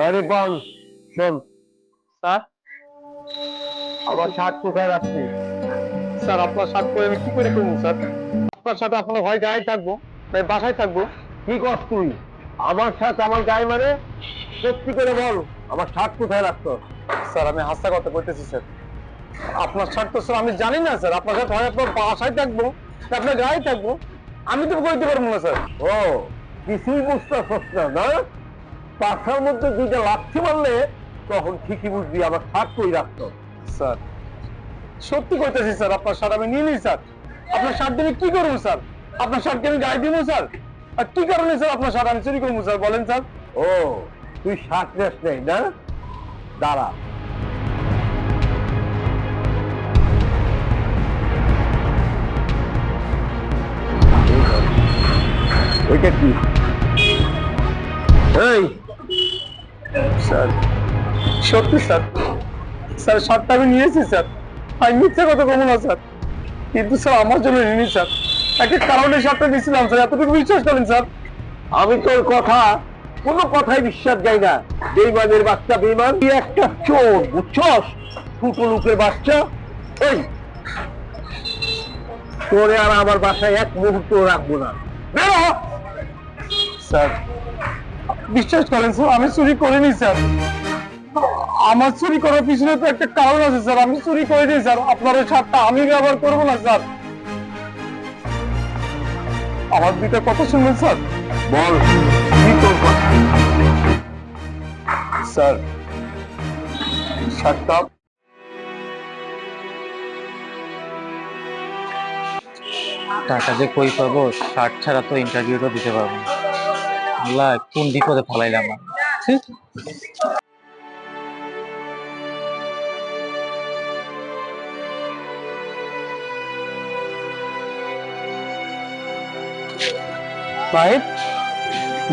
আরে বল শোন। স্যার? আমার শার্ট কোথায় রাখছিস স্যার আপনার শার্ট পরে আমি কি করে করব স্যার? আপনার সাথে আপনার হয় গায়ে থাকব তাই বাসায় থাকব। কি কর তুই? আমার সাথে আমার গায়ে মানে সত্যি করে বল আমার শার্ট কোথায় রাখতো স্যার আমি হাসা কথা বলতেছি স্যার। আপনার শার্ট তো স্যার আমি জানি না স্যার। আপনার সাথে হয় আপনার বাসায় থাকব আপনার গায়ে থাকব। আমি তো বলতে পারব না স্যার। ও কিছুই বুঝতে পারছ না না? পাখার মধ্যে দুইটা লাথি মারলে তখন ঠিকই বুঝবি আমার শার্ট কই রাখতো। স্যার। সত্যি কইতেছি স্যার আপনার শার্ট আমি নিয়ে নিই স্যার। আপনার শার্ট আমি কি করব স্যার? আপনার শার্টকে আমি গায়ে দিব স্যার? আর কি কারণে স্যার আপনার শার্ট আমি চুরি করব স্যার বলেন স্যার? ও তুই শার্ট নেস নেই না? দাঁড়া। ওইটা কি? এই স্যার। সত্যি, স্যার। স্যার আমি নিয়েছি, স্যার। আমি মিথ্যা কথা স্যার। কিন্তু, স্যার, আমার জন্য স্যার। কারণে নিয়েছিলাম স্যার। এতটুকু বিশ্বাস করেন, স্যার। আমি তোর কথা, কোনো কথাই বিশ্বাস যাই না। বেইমানের বাচ্চা বেইমান। তুই একটা চোর, বুঝছস? ছোট লোকের বাচ্চা। এই! তোরে আর আমার বাসায় এক মুহূর্ত রাখব না। স্যার বিশ্বাস করেন স্যার আমি চুরি করিনি স্যার। আমার চুরি করার পিছনে তো একটা কারণ আছে স্যার। আমি চুরি করিনি স্যার। আপনার ওই শার্টটা আমি ব্যবহার করব না স্যার। আমার দুইটা কথা শুনবেন স্যার? বল। কি তোর কথা স্যার শার্টটা টাকা যে কই পাবো শার্ট ছাড়া তো ইন্টারভিউটা দিতে পারব না। আল্লাহ, কোন বিপদে ফলাইলাম। ভাই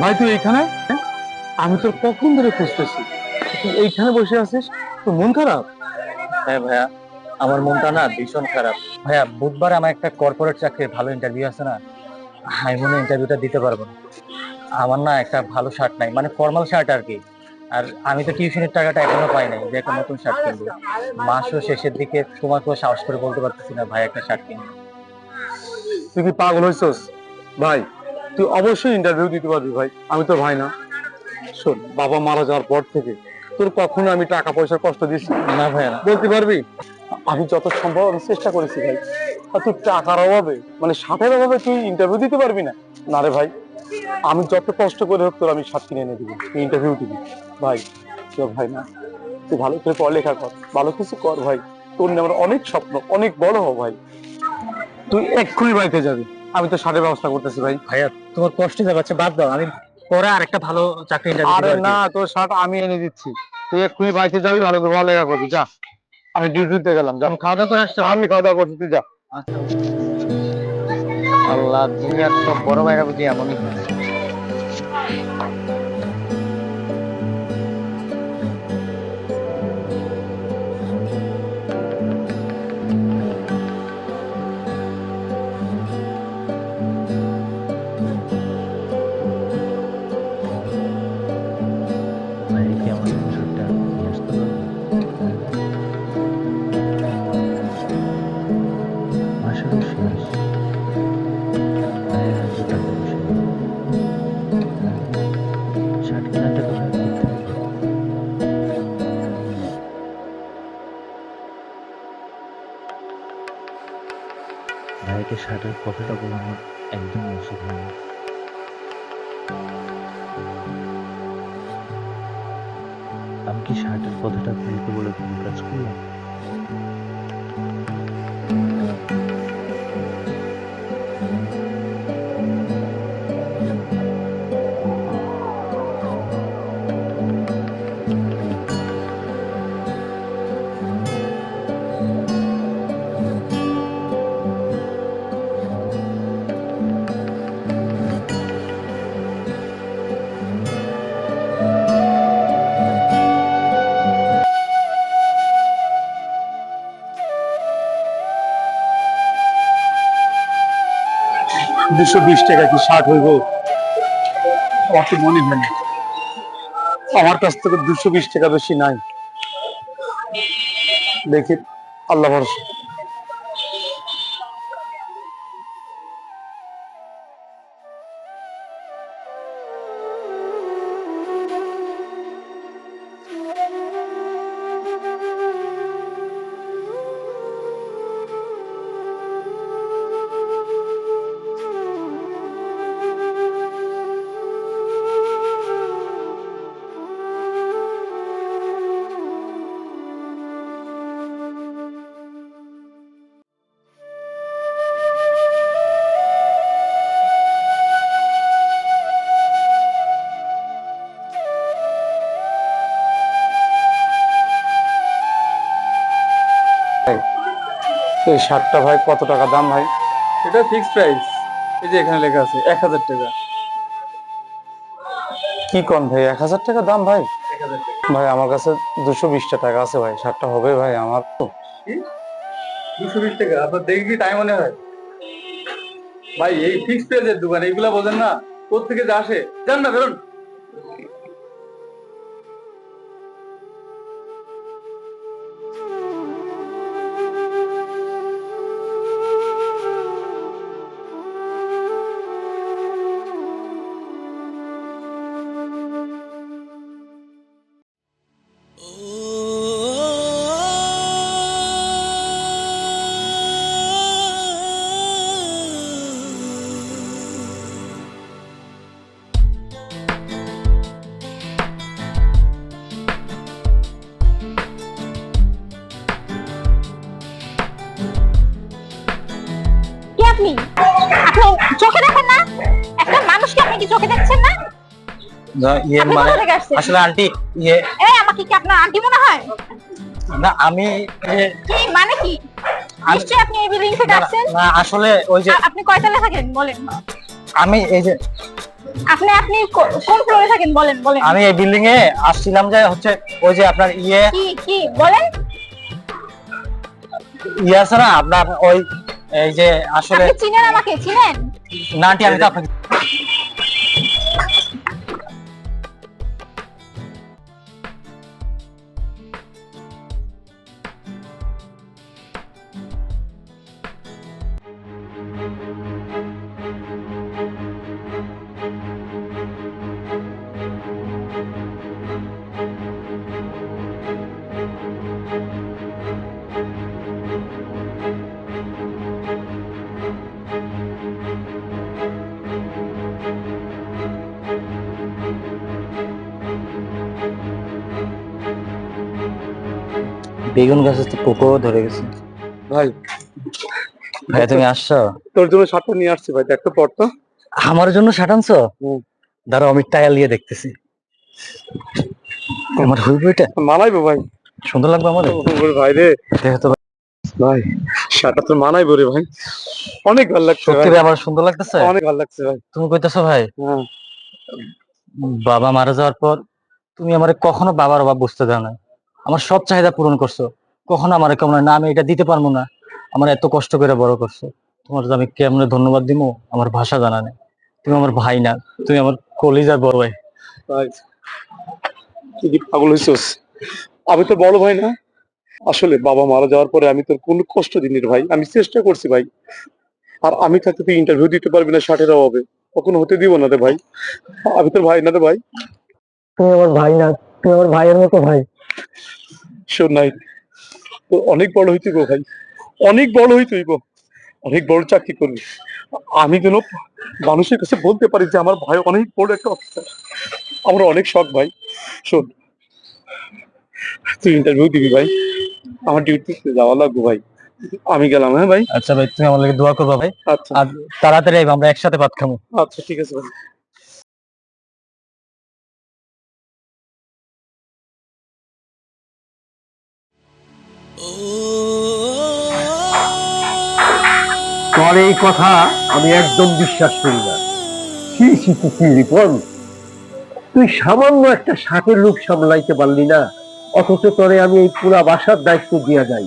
ভাই, তুই এইখানে? আমি তোর কখন ধরে খুঁজতেছি? তুই এইখানে বসে আছিস? তোর মন খারাপ? হ্যাঁ ভাইয়া, আমার মনটা না ভীষণ খারাপ। ভাইয়া, বুধবার আমার একটা কর্পোরেট চাকরির ভালো ইন্টারভিউ আছে না? আমি মনে ইন্টারভিউটা দিতে পারব না। আমার না একটা ভালো শার্ট নাই মানে ফর্মাল শার্ট আর কি আর আমি তো টিউশনের টাকাটা এখনও পাই নাই যে একটা নতুন শার্ট কিনবো। মাসও শেষের দিকে তোমার কোনো সাহস করে বলতে পারতেছি না ভাই একটা শার্ট কিনবো তুই কি পাগল হয়েছস ভাই তুই অবশ্যই ইন্টারভিউ দিতে পারবি ভাই আমি তোর ভাই না। শোন বাবা মারা যাওয়ার পর থেকে তোর কখনো আমি টাকা পয়সার কষ্ট দিচ্ছি না। ভাইয়া। না বলতে পারবি? আমি যত সম্ভব আমি চেষ্টা করেছি ভাই। আর তুই টাকার অভাবে মানে সাথের অভাবে তুই ইন্টারভিউ দিতে পারবি না? না রে ভাই আমি যত কষ্ট করে হোক তোর আমি সাত কিনে এনে দিবি। তুই ইন্টারভিউ দিবি। ভাই তোর ভাই না। তুই ভালো করে পড়ালেখা কর। ভালো কিছু কর ভাই। তোর নিয়ে আমার অনেক স্বপ্ন। অনেক বড় হ ভাই। তুই এক্ষুনি বাড়িতে যাবি। আমি তো সারের ব্যবস্থা করতেছি ভাই। ভাইয়া তোমার কষ্ট যাচ্ছে বাদ দাও। আমি পরে আর একটা ভালো চাকরি আরে না তোর শার্ট আমি এনে দিচ্ছি। তুই এক্ষুনি বাড়িতে যাবি ভালো করে পড়ালেখা করবি। যা। আমি ডিউটিতে গেলাম যা। খাওয়া দাওয়া করে আসছো? আমি খাওয়া দাওয়া করছি তুই যা। আল্লাহ দুনিয়ার সব বড় ভাইরা বুঝি এমনই একদম উচিত হয়নি আমি কি শার্টের কথাটা ফেলতে বলে ভুল কাজ করলাম? দুশো বিশ টাকা কি শার্ট হইব? আমার তো মনে হয় না। আমার কাছ থেকে দুশো বিশ টাকা বেশি নাই। দেখি, আল্লাহ ভরসা। এই শার্টটা ভাই কত টাকা দাম ভাই? এটা ফিক্সড প্রাইস এই যে এখানে লেখা আছে এক হাজার টাকা। কি কন ভাই এক হাজার টাকা দাম ভাই? ভাই আমার কাছে দুশো বিশটা টাকা আছে ভাই শার্টটা হবে ভাই আমার। তো দুশো বিশ টাকা? আপনার দেখে কি টাইম মনে হয়? ভাই এই ফিক্সড প্রাইসের দোকান এইগুলা বোঝেন না। কোথা থেকে যে আসে জান না বেরোন। ইয়ে মানে? আসলে আন্টি ইয়ে এই আমাকে কি আপনার আন্টি মনে হয়? না আমি কি মানে কি? নিশ্চয়ই আপনি এই বিল্ডিং থেকে আসছেন। না আসলে ওই যে আপনি থাকেন? বলেন। আমি এই যে আপনি আপনি কোন ফ্লোরে থাকেন? বলেন বলেন। আমি এই বিল্ডিং এ আসছিলাম যে হচ্ছে ওই যে আপনার ইয়ে কি কি বলেন। ইয়ে আছে না আপনার ওই এই যে আসলে আপনি চিনেন আমাকে চিনেন? না আন্টি আমি তো আপনাকে বেগুন গাছে তো পোকো ধরে গেছে। ভাই। ভাই তুমি আসছো? তোর জন্য শার্টটা নিয়ে আসছি ভাই দেখতে পর তো। আমার জন্য শার্ট আনছো? দাঁড়াও আমি টায়াল দিয়ে দেখতেছি। আমার হইব এটা। মানাইবো ভাই। সুন্দর লাগবে আমার ভাই রে। দেখো তো ভাই, শার্টটা তো মানাইবো রে ভাই। অনেক ভালো লাগছে সত্যি আমার সুন্দর লাগতেছে? অনেক ভালো লাগছে ভাই। তুমি কইতেছো ভাই হ্যাঁ। বাবা মারা যাওয়ার পর তুমি আমারে কখনো বাবার অভাব বুঝতে দাও না আমার সব চাহিদা পূরণ করছ। কখনো আমার কেমন না আমি এটা দিতে পারব না। আমার এত কষ্ট করে বড় করছ। তোমার আমি কেমনে ধন্যবাদ দিব আমার ভাষা জানা নেই। তুমি আমার ভাই না তুমি আমার কলিজার বড় ভাই। ভাই তুই কি পাগল হয়েছিস আমি তো বড় ভাই না? আসলে বাবা মারা যাওয়ার পরে আমি তোর কোনো কষ্ট দিনি ভাই। আমি চেষ্টা করছি ভাই। আর আমি থাকতে তুই ইন্টারভিউ দিতে পারবি না ষাটের অভাবে। কখনো হতে দিব না রে ভাই। আমি তোর ভাই না রে ভাই। তুমি আমার ভাই না তুমি আমার ভাইয়ের মতো ভাই। শোন নাই। তো অনেক বড় হইতে গো ভাই অনেক বড় হইতে গো অনেক বড় চাকরি করবি। আমি যেন মানুষের কাছে বলতে পারি যে আমার ভাই অনেক বড় একটা অফিসার আমার অনেক শখ ভাই শোন। তুই ইন্টারভিউ দিবি ভাই আমার ডিউটিতে যাওয়া লাগবে ভাই। আমি গেলাম হ্যাঁ ভাই? আচ্ছা ভাই তুমি আমার লাগে দোয়া করবা ভাই। আচ্ছা। আর তাড়াতাড়ি আমরা একসাথে ভাত খাব আচ্ছা ঠিক আছে ভাই। তোর এই কথা আমি একদম বিশ্বাস করি না। কি কি কি রিপন? তুই সামান্য একটা শাকের লোক সামলাইতে পারলি না। অথচ তোরে আমি এই পুরা বাসার দায়িত্ব দিয়া যাই।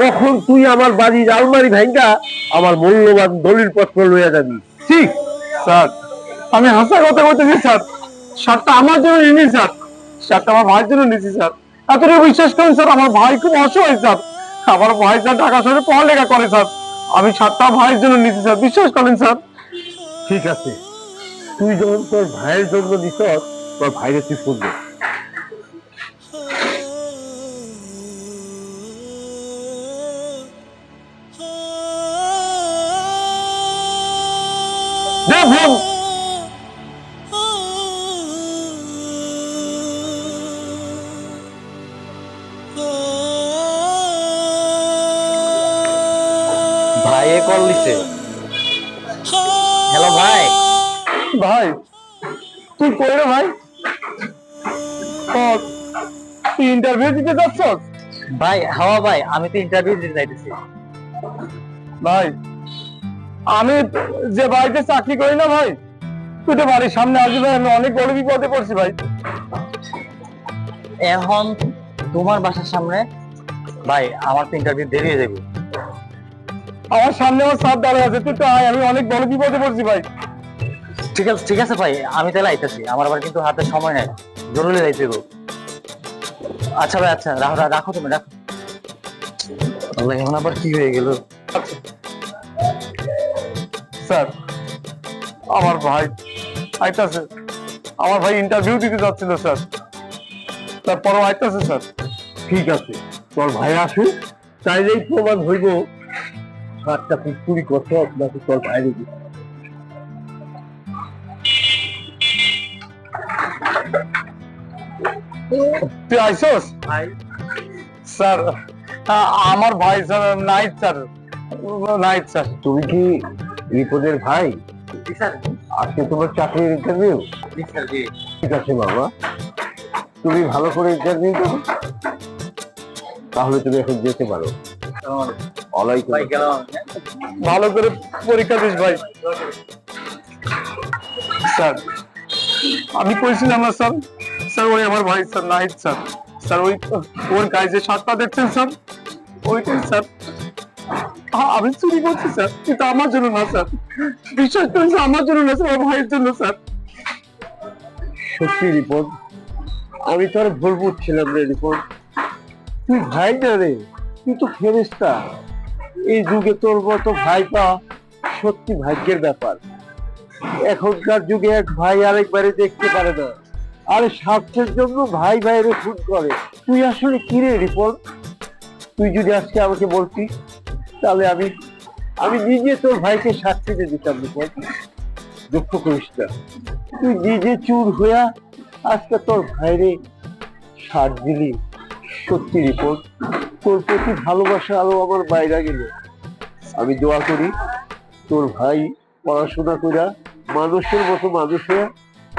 তখন তুই আমার বাড়ির আলমারি ভাঙ্গা আমার মূল্যবান দলিল পত্র লইয়া যাবি? ঠিক স্যার, আমি হাসা কথা বলতেছি স্যার। শার্টটা আমার জন্য নিনি স্যার। শার্টটা আমার ভাইয়ের জন্য নিয়েছি, স্যার। এতটুকু বিশ্বাস করেন স্যার আমার ভাই খুব অসহায় স্যার আমার ভাই স্যার ঢাকা শহরে পড়ালেখা করে স্যার আমি শার্টটা ভাইয়ের জন্য নিয়েছি স্যার বিশ্বাস করেন স্যার ঠিক আছে। তুই যখন তোর ভাইয়ের জন্য দিস তোর ভাইরে তুই ফোন দে। ভাই হাওয়া ভাই আমি তো ইন্টারভিউ দিতে যাইতেছি। ভাই আমি যে বাড়িতে চাকরি করি না ভাই তুই তো বাড়ির সামনে আসবি ভাই আমি অনেক বড় বিপদে পড়ছি ভাই। এখন তোমার বাসার সামনে ভাই আমার তো ইন্টারভিউ দেরি হয়ে যাবে। আমার সামনে আমার সাপ দাঁড়িয়ে আছে তুই তো আয় আমি অনেক বড় বিপদে পড়ছি ভাই। ঠিক আছে ঠিক আছে ভাই আমি তাহলে আইতেছি। আমার আবার কিন্তু হাতে সময় নাই। জরুরি যাইতে আচ্ছা ভাই আচ্ছা রাখো রাখো তুমি, রাখো। আল্লাহ, এখন আবার কি হয়ে গেল? স্যার, আমার ভাই আইতাছে। আমার ভাই ইন্টারভিউ দিতে যাচ্ছিল, স্যার। তারপরও আইতাছে, স্যার। ঠিক আছে তোর ভাই আসুক, চাইলেই প্রমাণ হইব। সাতটা তুই চুরি করছ নাকি তোর ভাই দিস তুই আইসোস? স্যার আমার ভাই sir night sir. Night sir. তুমি কি রিপনের ভাই? আজকে তোমার চাকরির ইন্টারভিউ ঠিক আছে বাবা। তুমি ভালো করে ইন্টারভিউ করো তাহলে তুমি এখন যেতে পারো। ভালো করে পরীক্ষা দিস ভাই। স্যার আমি কইছিলাম না স্যার। স্যার, ওই আমার ভাই, স্যার স্যার। স্যার, ওই, ওর গায়ে যে দেখছেন, স্যার, ওইটাই, স্যার। আমি চুরি করছি, স্যার, কিন্তু আমার জন্য না, স্যার। বিশ্বাস আমার জন্য না, স্যার, আমার ভাইয়ের জন্য, স্যার। সত্যি, রিপন, আমি তো আর ভুল বুঝছিলাম রে, রিপন। তুই ভাই না রে, তুই তো ফেরেস্তা এই যুগে তোর মতো ভাই পাওয়া সত্যি ভাগ্যের ব্যাপার। এখনকার যুগে এক ভাই আরেকবারে দেখতে পারে না। আরে স্বার্থের জন্য ভাই ভাইয়ের খুন করে। তুই আসলে কি রে রিপন? তুই যদি আজকে আমাকে বলতি, তাহলে আমি আমি নিজে তোর ভাইকে সাক্ষী দিয়ে দিতাম রিপন। দুঃখ করিস না। তুই নিজে চুর হইয়া আজকে তোর ভাইরে সার দিলি। সত্যি রিপোর্ট তোর প্রতি ভালোবাসা আরও আমার বাইরে গেল। আমি দোয়া করি, তোর ভাই পড়াশোনা কইরা মানুষের মতো মানুষ হয়ে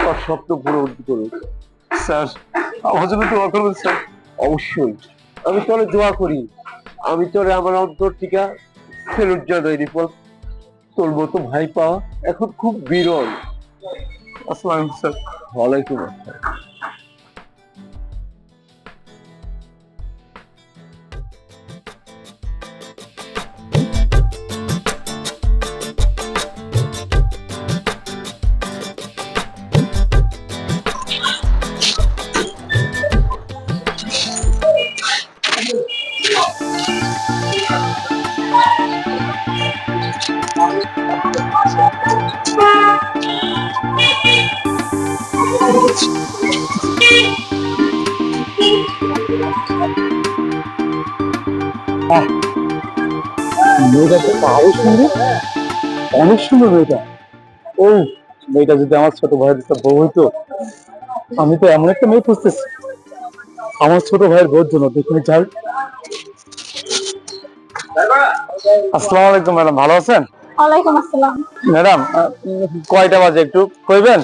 তোর স্বপ্ন পূরণ করুন স্যার আমার জন্য দোয়া করবেন, স্যার? অবশ্যই। আমি তোরে দোয়া করি। আমি তোরে আমার অন্তর থেকে ফেরত জানাই রিপোর্ট তোর মতো ভাই পাওয়া এখন খুব বিরল। আসসালাম স্যার। ওয়ালাইকুম আসসালাম। মেয়েটা তো আরও সুন্দর অনেক সুন্দর মেয়েটা ও মেয়েটা যদি আমার ছোট ভাইয়ের একটা বউ হইতো আমি তো এমন একটা মেয়ে খুঁজতেছি আমার ছোট ভাইয়ের বউর জন্য দেখুন যাই আসসালামু। আলাইকুম ম্যাডাম ভালো আছেন ওয়ালাইকুম আসসালাম ম্যাডাম কয়টা বাজে একটু কইবেন?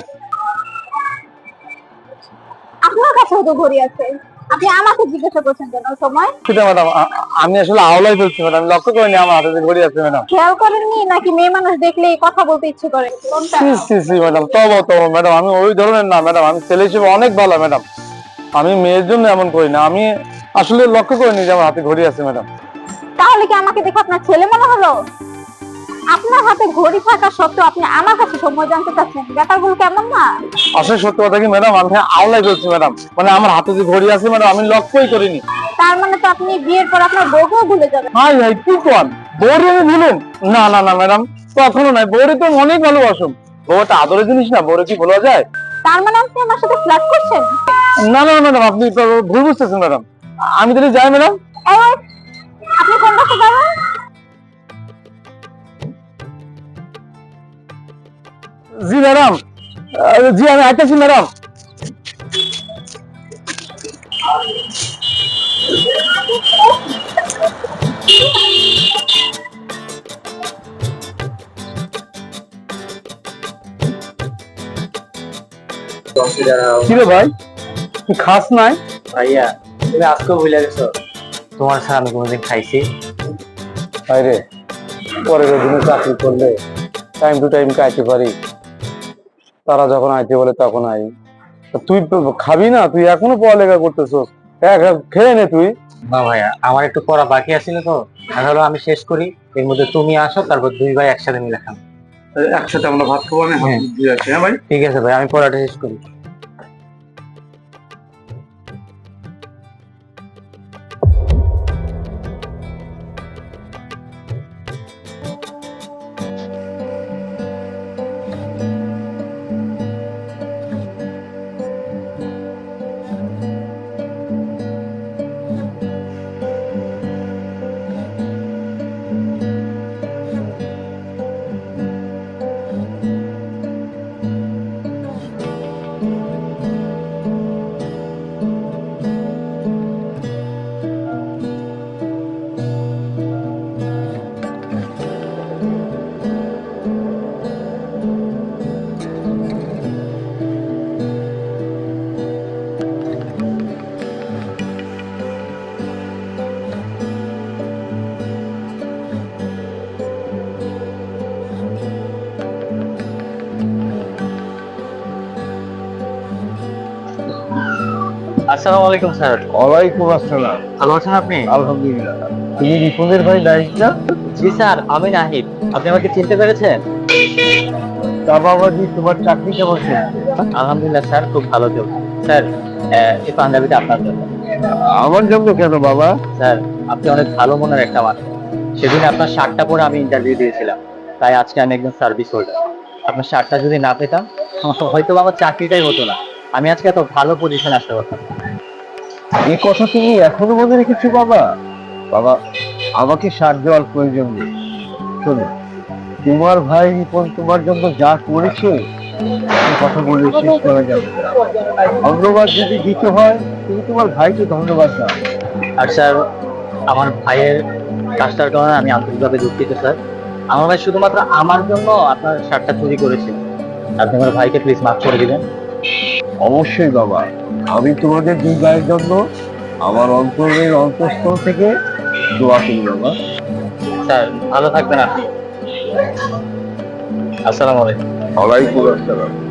আপনার কাছেও তো ঘড়ি আছে। আপনি আমাকে জিজ্ঞাসা করছেন কেন সময়? সেটা ম্যাডাম আমি আসলে আওলাই বলছি ম্যাডাম লক্ষ্য করিনি আমার হাতে যে ঘড়ি আছে ম্যাডাম। খেয়াল করেননি? নাকি মেয়ে মানুষ দেখলেই কথা বলতে ইচ্ছে করে? সি সি সি ম্যাডাম তবো তবো ম্যাডাম আমি ওই ধরনের না ম্যাডাম আমি ছেলে হিসেবে অনেক ভালো ম্যাডাম। আমি মেয়ের জন্য এমন করি না আমি আসলে লক্ষ্য করিনি যে আমার হাতে ঘড়ি আছে ম্যাডাম। তাহলে কি আমাকে দেখে আপনার ছেলে মনে হলো? আপনার হাতে ঘড়ি থাকা সত্ত্বেও আপনি আমার কাছে সময় জানতে চাচ্ছেন ব্যাপারগুলো কেমন না? আসলে সত্যি কথা কি ম্যাডাম আমি আওলাই বলছি ম্যাডাম মানে আমার হাতে যে ঘড়ি আছে ম্যাডাম আমি লক্ষ্যই করিনি? তার মানে তো আপনি বিয়ের পর আপনার বউকেও ভুলে যাবেন। হাই হাই কি কোন? বউরে আমি ভুলুম? না না না ম্যাডাম কখনো নাই বউরে তো অনেক ভালোবাসুম বউ একটা আদরের জিনিস না বউরে কি ভোলা যায়? তার মানে আপনি আমার সাথে ফ্ল্যাট করছেন? না না ম্যাডাম আপনি তো ভুল বুঝতেছেন ম্যাডাম আমি তাহলে যাই ম্যাডাম আপনি কোন বাসে যাবেন? জি ম্যাডাম। জি আমি আইতেছি ম্যাডাম। কি ভাই? তুই খাস নাই? ভাইয়া তুমি আজকেও ভুলে গেছো। তোমার ছাড়া আমি কোনোদিন খাইছি। বাইরে পরের দিনে চাকরি করলে টাইম টু টাইম খাইতে পারি। তারা যখন আইতে বলে তখন আই। তুই তো খাবি না তুই এখনও পড়ালেখা করতেছস। খেয়ে নে তুই। না ভাইয়া আমার একটু পড়া বাকি আছিল তো? তাহলে হলো আমি শেষ করি এর মধ্যে তুমি আসো তারপর দুই ভাই একসাথে মিলে খাব। একসাথে আমরা ভাত খাব আমি হ্যাঁ। হ্যাঁ ভাই? ঠিক আছে ভাই আমি পড়াটা শেষ করি। আসসালামু আলাইকুম স্যার। ওয়ালাইকুম আসসালাম। ভালো আছেন আপনি? আলহামদুলিল্লাহ। তুমি রিপনের ভাই না জি স্যার আমি নাহিদ। আপনি আমাকে চিনতে পেরেছেন? তা বাবাজি তোমার চাকরি কেমন চলছে? আলহামদুলিল্লাহ স্যার খুব ভালো চলছে। স্যার এই পাঞ্জাবিটা আপনার জন্য। আমার জন্য কেন বাবা? স্যার আপনি অনেক ভালো মনের একটা মানুষ। সেদিন আপনার শার্টটা পরে আমি ইন্টারভিউ দিয়েছিলাম। তাই আজকে আমি একজন সার্ভিস হোল্ডার আপনার শার্টটা যদি না পেতাম হয়তো আমার চাকরিটাই হতো না। আমি আজকে এত ভালো পজিশন আসতে পারতাম এই কথা তুমি এখনও মনে রেখেছো, বাবা? বাবা, আমাকে সার দেওয়ার প্রয়োজন নেই। শোনো, তোমার ভাই রিপন তোমার জন্য যা করেছে কথা বলে শেষ করা যাবে ধন্যবাদ যদি দিতে হয়, তুমি তোমার ভাইকে ধন্যবাদ দাও। আর স্যার, আমার ভাইয়ের কাজটার কারণে আমি আন্তরিকভাবে দুঃখিত, স্যার। আমার ভাই শুধুমাত্র আমার জন্য আপনার শার্টটা চুরি করেছে। আপনি আমার ভাইকে প্লিজ মাফ করে দিবেন। অবশ্যই বাবা আমি তোমাদের দুই গায়ের জন্য আমার অন্তরের অন্তঃস্থল থেকে দোয়া করি বাবা। স্যার ভালো থাকবেন আপনি। আসসালামু আলাইকুম। ওয়ালাইকুম আসসালাম।